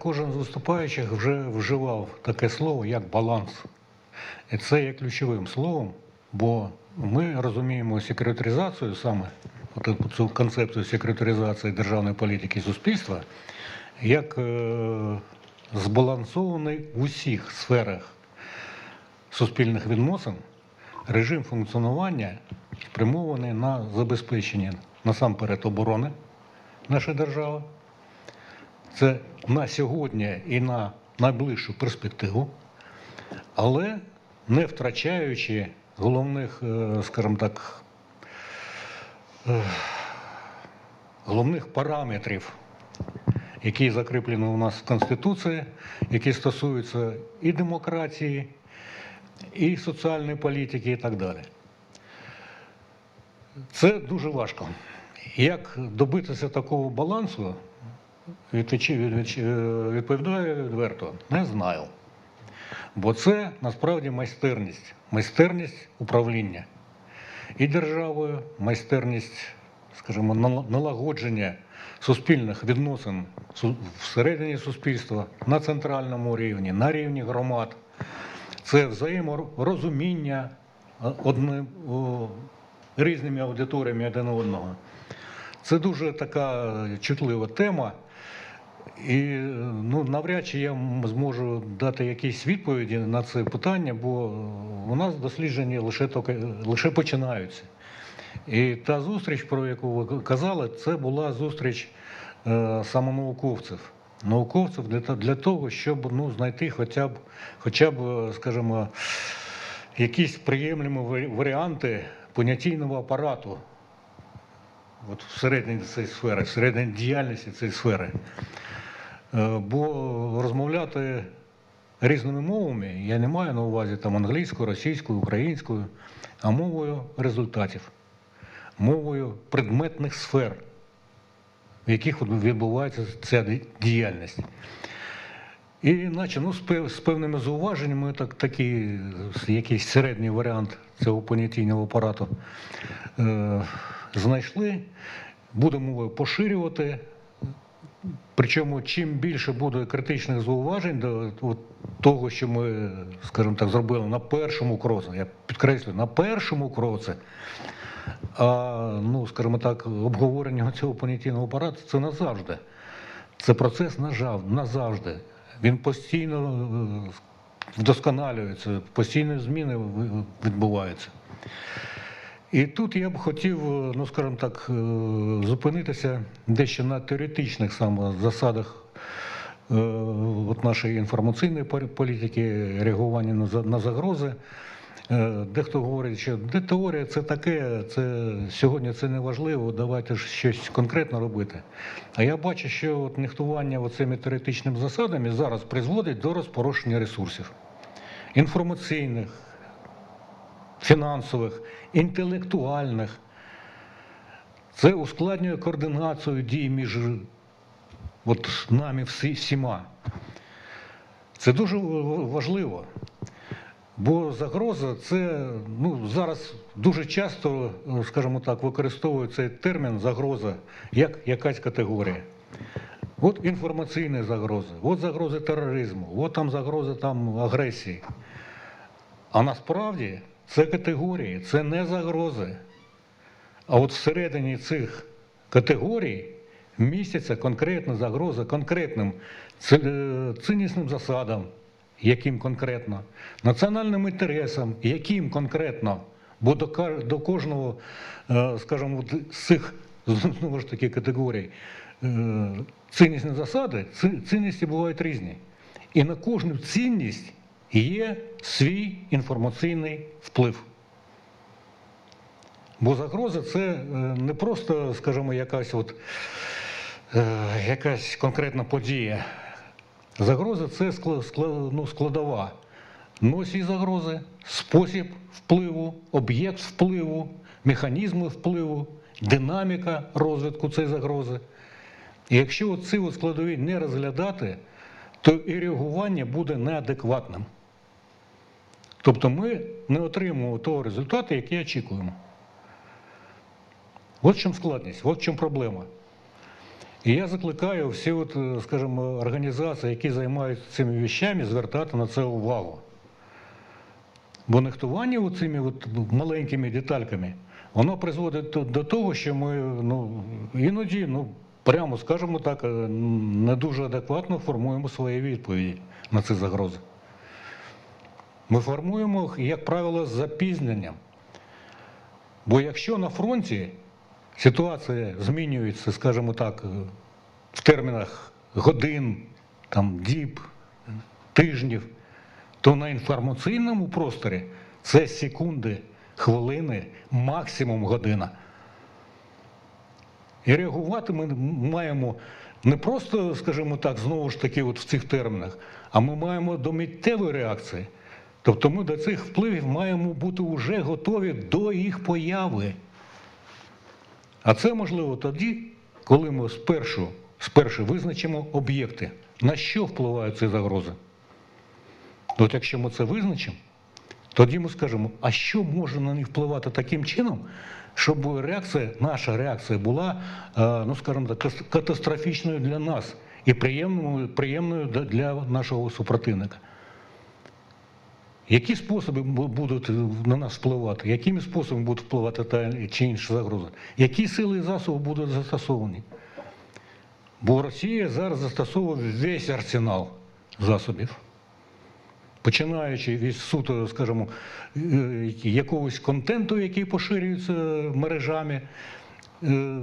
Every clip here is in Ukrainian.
Кожен з виступаючих вже вживав таке слово, як баланс. І це є ключовим словом, бо ми розуміємо секретаризацію саме, цю концепцію секретаризації державної політики і суспільства, як е, збалансований в усіх сферах суспільних відносин режим функціонування спрямований на забезпечення насамперед оборони нашої держави. Це на сьогодні і на найближчу перспективу, але не втрачаючи головних, е, скажімо так, е, головних параметрів, які закріплені у нас в Конституції, які стосуються і демократії, і соціальної політики, і так далі. Це дуже важко. Як добитися такого балансу, відповідаю відверто, не знаю. Бо це насправді майстерність, майстерність управління і державою, майстерність, скажімо, налагодження суспільних відносин всередині суспільства на центральному рівні, на рівні громад. Це взаєморозуміння е, одним, різними аудиторіями один одного. Це дуже така чутлива тема. І ну, навряд чи я зможу дати якісь відповіді на це питання, бо у нас дослідження лише, токи- лише починаються. І та зустріч, про яку ви казали, це була зустріч е, саме науковців. Для, для того, щоб ну, знайти хоча б, хоча б, скажімо, якісь приємлемі варіанти понятійного апарату от всередині цієї сфери, всередині діяльності цієї сфери. Е, Бо розмовляти різними мовами я не маю на увазі там англійською, російською, українською, а мовою результатів, мовою предметних сфер, в яких відбувається ця діяльність. І наче ну, з певними зауваженнями, так, такий якийсь середній варіант цього понятійного апарату е, знайшли. Будемо поширювати. Причому чим більше буде критичних зауважень до того, що ми, скажімо так, зробили на першому кроці, я підкреслюю, на першому кроці, а ну, скажімо так, обговорення цього понятійного апарату це назавжди. Це процес назавжди. Він постійно е, вдосконалюється, постійні зміни відбуваються. І тут я б хотів, е, ну скажімо так, е, зупинитися дещо на теоретичних саме засадах е, от нашої інформаційної політики, реагування на загрози. Дехто говорить, що де теорія це таке, це сьогодні це не важливо, давайте ж щось конкретно робити. А я бачу, що от нехтування цими теоретичними засадами зараз призводить до розпорошення ресурсів інформаційних, фінансових, інтелектуальних. Це ускладнює координацію дій між от, нами всі, всіма. Це дуже важливо. Бо загроза це ну, зараз дуже часто, скажімо так, використовують цей термін загроза як якась категорія. От інформаційні загрози, от загрози тероризму, от там загрози там, агресії. А насправді це категорії, це не загрози. А от всередині цих категорій містяться конкретна загроза конкретним е, засадам, яким конкретно, національним інтересам, яким конкретно. Бо до, кожного, е, скажімо, з цих знову ж таки категорій е, ціннісні засади, цінності бувають різні. І на кожну цінність є свій інформаційний вплив. Бо загроза це е, не просто, скажімо, якась, от, е, якась конкретна подія. Загроза це ну, складова. Носій загрози, спосіб впливу, об'єкт впливу, механізми впливу, динаміка розвитку цієї загрози. І якщо ці складові не розглядати, то і реагування буде неадекватним. Тобто ми не отримуємо того результату, який очікуємо. От в чому складність, от в чому проблема. І я закликаю всі, от, е, скажімо, організації, які займаються цими вещами, звертати на це увагу. Бо нехтування цими от маленькими детальками, воно призводить до- того, що ми ну, іноді, ну, прямо скажемо так, е, не дуже адекватно формуємо свої відповіді на ці загрози. Ми формуємо, їх, як правило, з запізненням. Бо якщо на фронті ситуація змінюється, скажімо так, е, в термінах годин, там, діб, тижнів, то на інформаційному просторі це секунди, хвилини, максимум година. І реагувати ми маємо не просто, скажімо так, знову ж таки, от в цих термінах, а ми маємо до миттєвої реакції. Тобто ми до цих впливів маємо бути вже готові до їх появи. А це можливо тоді, коли ми спершу, спершу визначимо об'єкти, на що впливають ці загрози. От якщо ми це визначимо, тоді ми скажемо, а що може на них впливати таким чином, щоб реакція, наша реакція була, е, ну скажімо так, катастрофічною для нас і приємною, для нашого супротивника. Які способи будуть на нас впливати? Якими способами будуть впливати та чи інші загрози? Які сили і засоби будуть застосовані? Бо Росія зараз застосовує весь арсенал засобів починаючи від суто, скажімо, е, якогось контенту, який поширюється мережами, е,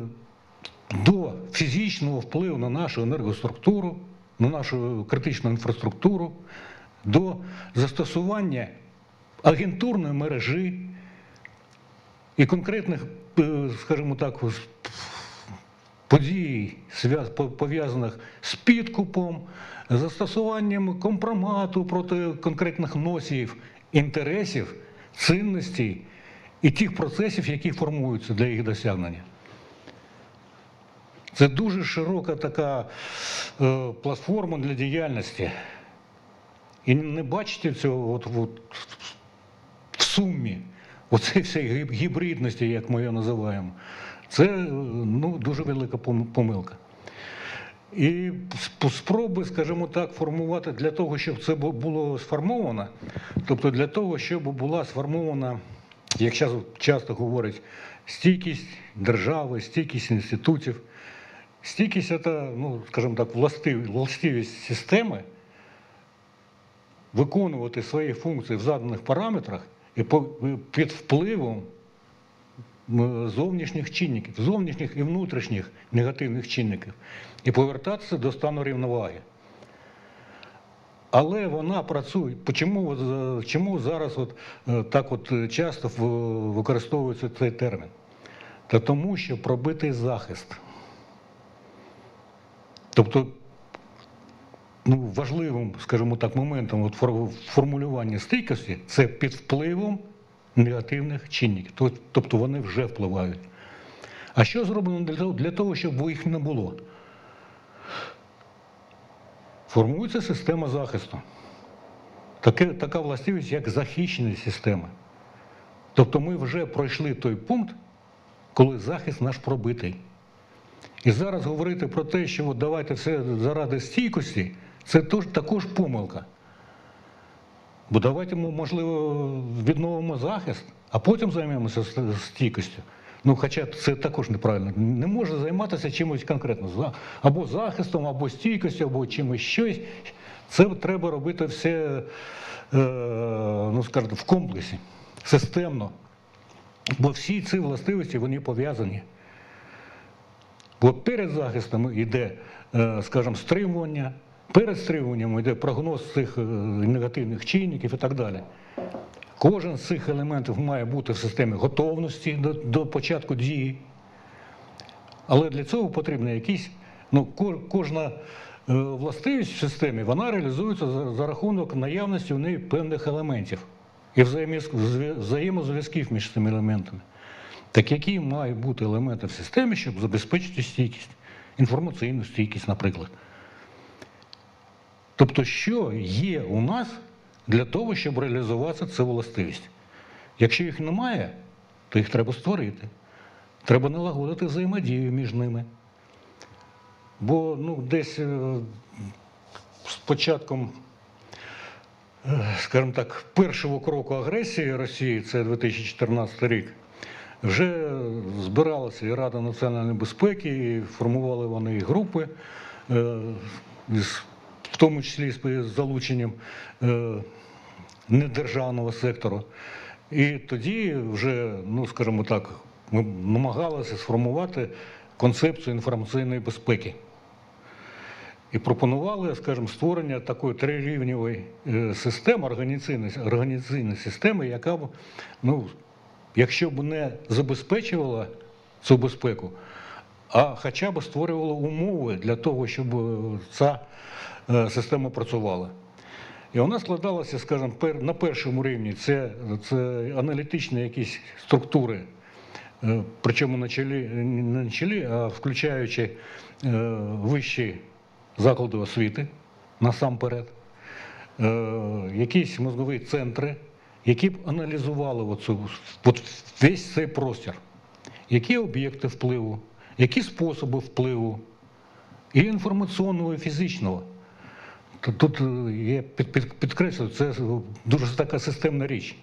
до фізичного впливу на нашу енергоструктуру, на нашу критичну інфраструктуру, до застосування агентурної мережі і конкретних, е, скажімо так, подій, пов'язаних з підкупом, застосуванням компромату проти конкретних носіїв інтересів, цінностей і тих процесів, які формуються для їх досягнення. Це дуже широка така е, платформа для діяльності. І не бачите цього от, от, в сумі, оцей всієї гібридності, як ми її називаємо, це ну, дуже велика помилка. І спроби, скажімо так, формувати для того, щоб це було сформовано, тобто для того, щоб була сформована, як зараз часто говорять, стійкість держави, стійкість інститутів, стійкість це, ну, скажімо так, властив- властивість системи виконувати свої функції в заданих параметрах і під впливом зовнішніх чинників, зовнішніх і внутрішніх негативних чинників, і повертатися до стану рівноваги. Але вона працює. Чому, чому зараз от, е, так от часто використовується цей термін? Та тому, що пробитий захист. Тобто ну, важливим, скажімо так, моментом от формулювання стійкості це під впливом негативних чинників. Тобто вони вже впливають. А що зроблено для того, для того щоб їх не було? Формується система захисту. Таке, така властивість, як захищеність системи. Тобто ми вже пройшли той пункт, коли захист наш пробитий. І зараз говорити про те, що от давайте все заради стійкості, це також помилка. Бо давайте, мо- можливо, відновимо захист, а потім займемося стійкістю. Ну, хоча це також неправильно. Не можна займатися чимось конкретно. Або захистом, або стійкістю, або чимось щось. Це треба робити все, е, ну, скажімо, в комплексі, системно. Бо всі ці властивості вони пов'язані. Бо перед захистом йде, е, скажімо, стримування, перед стримуванням йде прогноз цих е, негативних чинників і так далі. Кожен з цих елементів має бути в системі готовності до, до початку дії. Але для цього потрібно якісь, ну, кожна е, властивість в системі вона реалізується за, за рахунок наявності в неї певних елементів і взаємозв'язків між цими елементами. Так які мають бути елементи в системі, щоб забезпечити стійкість, інформаційну стійкість, наприклад. Тобто, що є у нас для того, щоб реалізувати цю властивість? Якщо їх немає, то їх треба створити. Треба налагодити взаємодію між ними. Бо ну, десь е, з початком, е, скажімо так, першого кроку агресії Росії, це 2014 рік, вже збиралася і Рада національної безпеки, і формували вони групи, е, із- в тому числі з залученням е, недержавного сектору. І тоді вже, ну скажімо так, ми намагалися сформувати концепцію інформаційної безпеки. І пропонували, скажімо, створення такої трирівневої е, системи, організаційної, організаційної системи, яка б, ну, якщо б не забезпечувала цю безпеку, а хоча б створювала умови для того, щоб е, ця е, система працювала. І вона складалася, скажімо, на першому рівні це, це аналітичні якісь структури, е, причому на чолі, не на чолі, а включаючи вищі заклади освіти насамперед, якісь мозгові центри, які б аналізували оцю, от весь цей простір, які об'єкти впливу, які способи впливу, і інформаційного, і фізичного. Тут, е, я під, під, підкреслюю, це дуже така системна річ.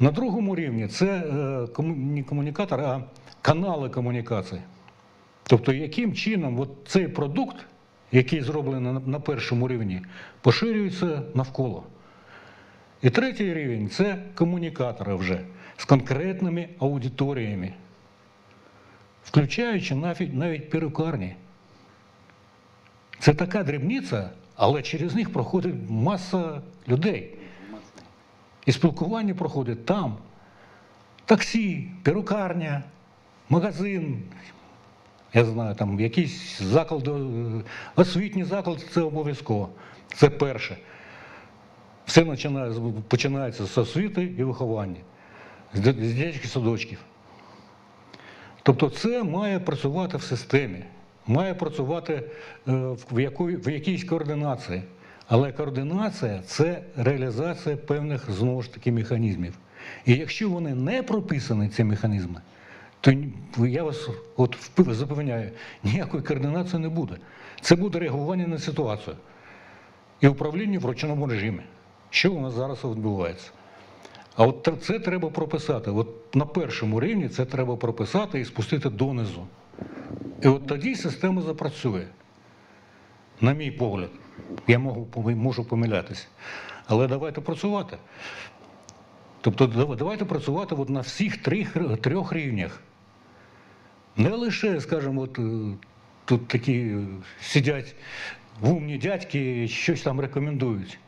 На другому рівні це е, не комунікатор, а канали комунікації. Тобто, яким чином от цей продукт, який зроблений на першому рівні, поширюється навколо. І третій рівень це комунікатори вже з конкретними аудиторіями, включаючи навіть, перукарні. Це така дрібниця, але через них проходить маса людей. І спілкування проходить там. Таксі, перукарня, магазин, я знаю, там якийсь заклад, е, освітній заклад це обов'язково. Це перше. Все починає, починається з освіти і виховання, з дитячих садочків. Тобто це має працювати в системі, має працювати е, в, якої- в якійсь координації. Але координація це реалізація певних знову ж таки механізмів. І якщо вони не прописані, ці механізми, то я вас от запевняю, ніякої координації не буде. Це буде реагування на ситуацію і управління в ручному режимі. Що у нас зараз відбувається? А от це треба прописати. От на першому рівні це треба прописати і спустити донизу. І от тоді система запрацює. На мій погляд, я можу, можу помилятися. Але давайте працювати. Тобто давайте працювати от на всіх трьох, трьох рівнях. Не лише, скажімо, от, е, тут такі е, сидять вумні дядьки, щось там рекомендують.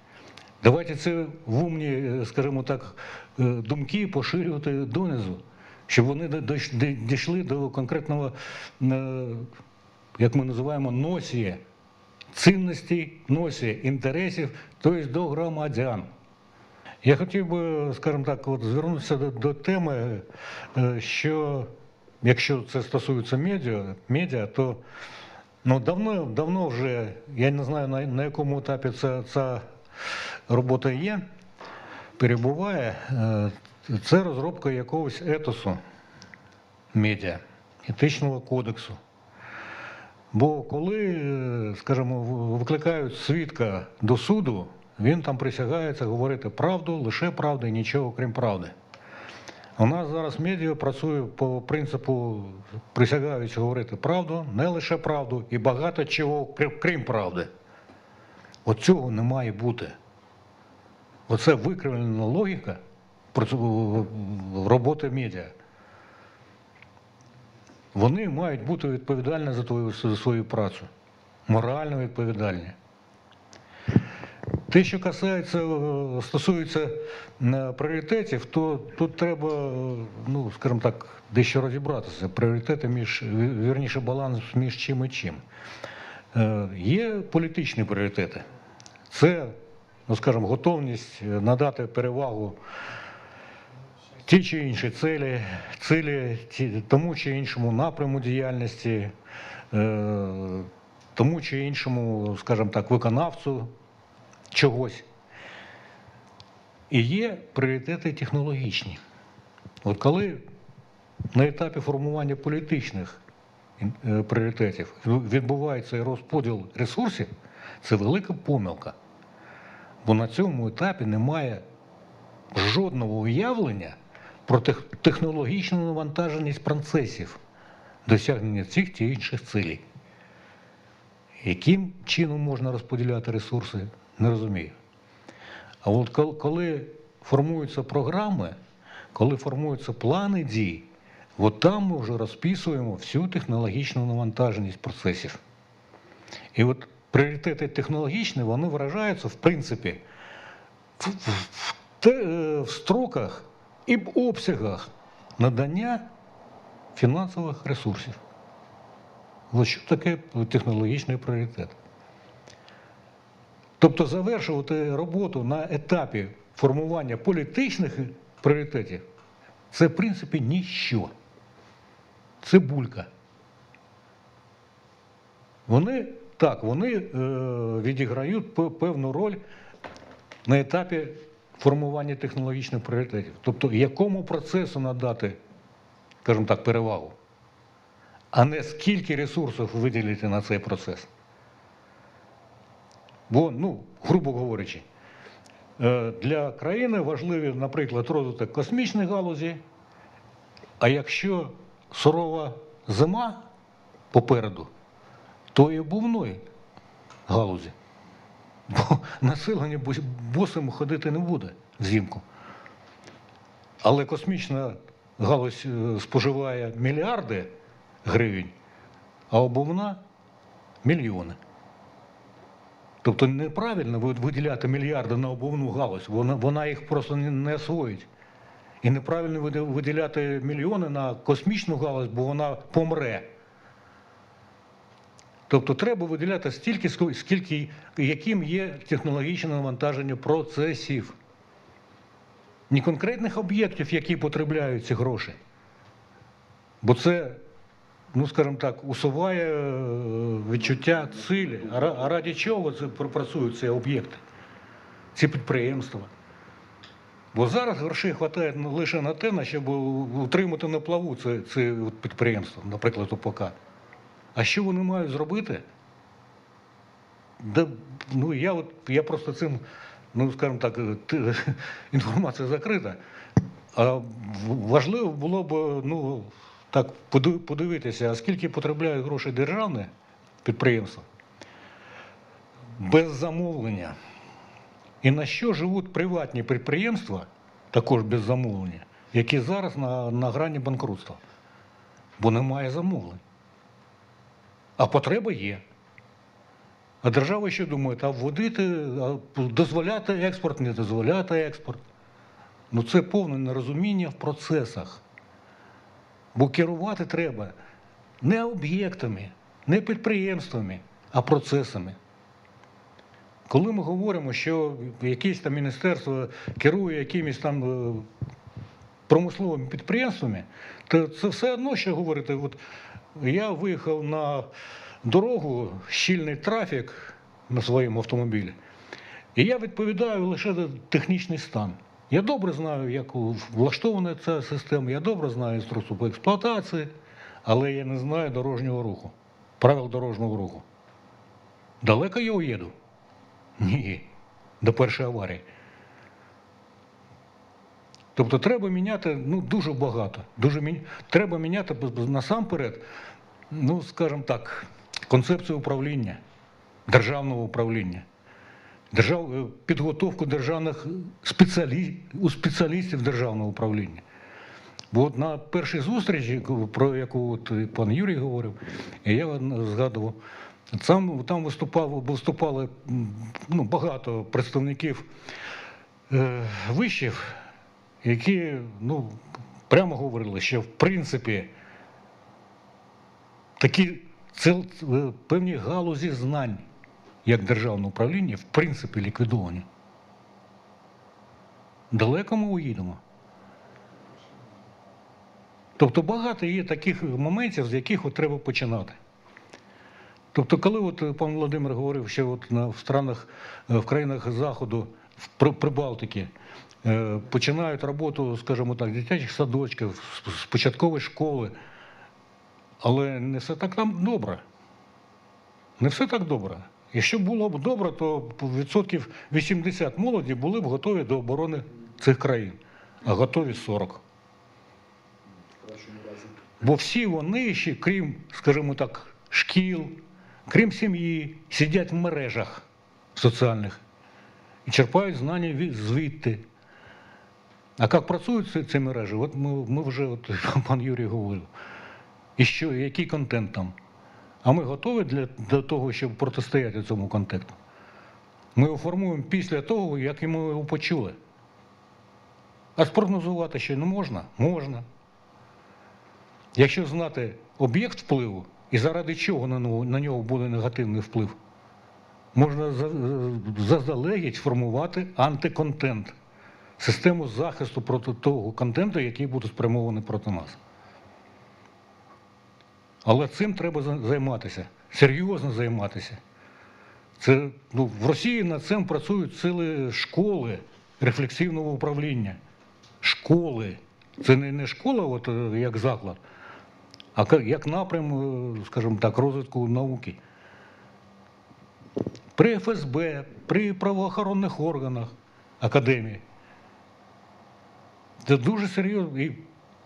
Давайте це вумні, е, скажімо так, е, думки поширювати донизу, щоб вони дійшли до конкретного, е, як ми називаємо, носія, цінностей носія, інтересів, тобто до громадян. Я хотів би, скажімо так, от звернутися до, до теми, що якщо це стосується медіа, медіа то ну, давно, давно вже, я не знаю на, на якому етапі ця, ця робота є, перебуває, е, це розробка якогось етосу медіа, етичного кодексу. Бо коли, е, скажімо, викликають свідка до суду, він там присягається говорити правду, лише правду і нічого крім правди. У нас зараз медіа працює по принципу присягаючи говорити правду, не лише правду, і багато чого крім- правди. От цього не має бути. Оце викривлена логіка роботи медіа. Вони мають бути відповідальні за твою за свою працю, морально відповідальні. Те, що касається, е, стосується е, пріоритетів, то тут треба, е, ну, скажімо так, дещо розібратися. Пріоритети між, вірніше, баланс між чим і чим. Е, Є політичні пріоритети. Це, ну скажімо, готовність е, надати перевагу ті чи інші цілі, цілі тому чи іншому напряму діяльності, е, тому чи іншому, скажімо так, виконавцю чогось. І є пріоритети технологічні. От коли на етапі формування політичних е, пріоритетів відбувається розподіл ресурсів, це велика помилка. Бо на цьому етапі немає жодного уявлення про технологічну навантаженість процесів досягнення цих чи інших цілей. Яким чином можна розподіляти ресурси, не розумію. А от коли формуються програми, коли формуються плани дій, от там ми вже розписуємо всю технологічну навантаженість процесів. І от пріоритети технологічні, вони виражаються, в принципі, в, в, в, е, в строках і в обсягах надання фінансових ресурсів. Ось що таке технологічний пріоритет. Тобто завершувати роботу на етапі формування політичних пріоритетів це, в принципі, ніщо. Це булька. Вони так, вони е, відіграють певну роль на етапі формування технологічних пріоритетів. Тобто, якому процесу надати, скажімо так, перевагу, а не скільки ресурсів виділити на цей процес. Бо, ну, грубо говорячи, е, для країни важливі, наприклад, розвиток космічної галузі, а якщо сурова зима попереду, то і обувної галузі. Бо населення босим ходити не буде взимку. Але космічна галузь е, споживає мільярди гривень, а обувна мільйони. Тобто неправильно виділяти мільярди на обувну галузь, вона, вона їх просто не освоїть. І неправильно виділяти мільйони на космічну галузь, бо вона помре. Тобто треба виділяти стільки, скільки, яким є технологічне навантаження процесів. Не конкретних об'єктів, які потребляють ці гроші. Бо це, ну скажімо так, усуває е, відчуття цілі. А ра- раді чого це працюють ці об'єкти, ці підприємства? Бо зараз грошей вистачає лише на те, щоб утримати на плаву це, це підприємство, наприклад, ОПК. А що вони мають зробити? Да, ну, я, от, я просто цим, ну, скажімо так, інформація закрита. А важливо було б ну, так, подивитися, а скільки потребляють грошей державне підприємство без замовлення. І на що живуть приватні підприємства, також без замовлення, які зараз на, на грані банкрутства. Бо немає замовлень. А потреба є. А держава що думає, а вводити, а дозволяти експорт, не дозволяти експорт. Ну це повне нерозуміння в процесах. Бо керувати треба не об'єктами, не підприємствами, а процесами. Коли ми говоримо, що якесь там міністерство керує якимись там е, промисловими підприємствами, то це все одно, що говорити. От я виїхав на дорогу, щільний трафік на своєму автомобілі, і я відповідаю лише за технічний стан. Я добре знаю, як влаштована ця система, я добре знаю інструкцію по експлуатації, але я не знаю дорожнього руху, правил дорожнього руху. Далеко я уїду? Ні, до першої аварії. Тобто треба міняти ну, дуже багато. Дуже мі... Треба міняти насамперед, ну, скажімо так, концепцію управління, державного управління, держав... е, підготовку державних спеціалі... у спеціалістів державного управління. Бо от на першій зустрічі, про яку от пан Юрій говорив, я згадував, там, там виступав, виступали ну, багато представників е, вишів, які ну, прямо говорили, що в принципі такі цел, е, певні галузі знань, як державне управління, в принципі ліквідовані. Далеко ми уїдемо. Тобто багато є таких моментів, з яких от треба починати. Тобто, коли от пан Володимир говорив, що от на, в странах, е, в країнах Заходу, в При- Прибалтики, починають роботу, скажімо так, дитячих садочків, з- початкової школи, Але не все так там добре. Не все так добре. Якщо було б добре, то відсотків 80 молоді були б готові до оборони цих країн, а готові 40. В кращому разі. Бо всі вони ще, крім, скажімо так, шкіл, крім сім'ї, сидять в мережах соціальних і черпають знання звідти. А як працюють ці, ці мережі? От ми, ми вже, от, пан Юрій говорив. І що, і який контент там? А ми готові для, для того, щоб протистояти цьому контенту? Ми його формуємо після того, як ми його почули. А спрогнозувати ще не можна? Можна. Якщо знати об'єкт впливу і заради чого на нього, буде негативний вплив, можна за- заздалегідь формувати антиконтент, систему захисту проти того контенту, який буде спрямований проти нас. Але цим треба займатися, серйозно займатися. Це, ну, в Росії над цим працюють цілі школи рефлексивного управління. Школи. Це не, не школа, от, е, як заклад, а як напрям, е, скажімо так, розвитку науки. При ФСБ, при правоохоронних органах академії. Це дуже серйозно. І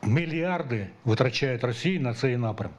мільярди витрачають Росія на цей напрям.